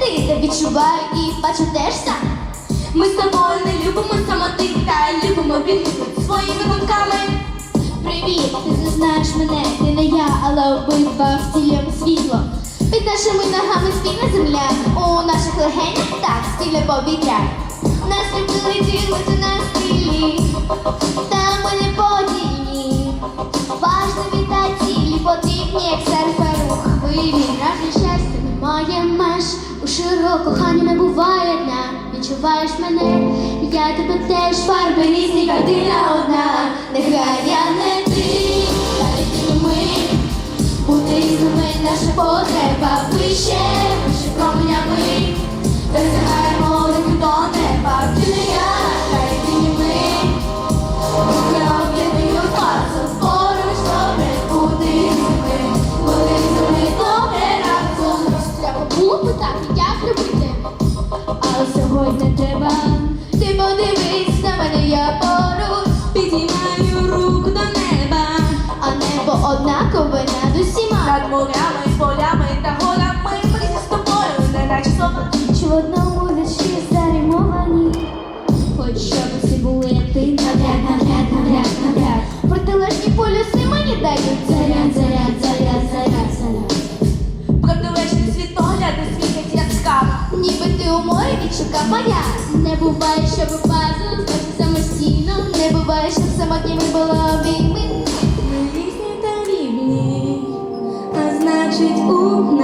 ти це відчуваю і бачу теж сам. Ми з тобою не любимо самоти, та любимо відмінити своїми думками. Привіт, ти не знаєш мене, ти не я, але обидва в втілюємо світло. Під нашими ногами спільна земля, у наших легенях так стіля повітря. Нас любили, ділити на стилі. Широко кохання не буває дня. Відчуваєш мене, я тебе теж фарби різні, картина одна. Нехай я не ти, навіть ти ми. Бути різними наша потреба вище, вище променями. Подивись на мене, я поруч. Підіймаю руку до неба. А небо однакове над усіма. Над морями, полями та горами. Ми з тобою, не наче сома. Чи в одному зарімовані? Хоч щоб були як ти, навряд, навряд, навряд, навряд. Протилежні полюси мені дають заряд, заряд, заряд, заряд, заряд. Протилежні світогляди світять яскраво. Ніби ти у морі відшукав. Не буває, пазл здався самостійно. Не буває, щоб самотніми було обійми. Ми різні та рівні, а значить у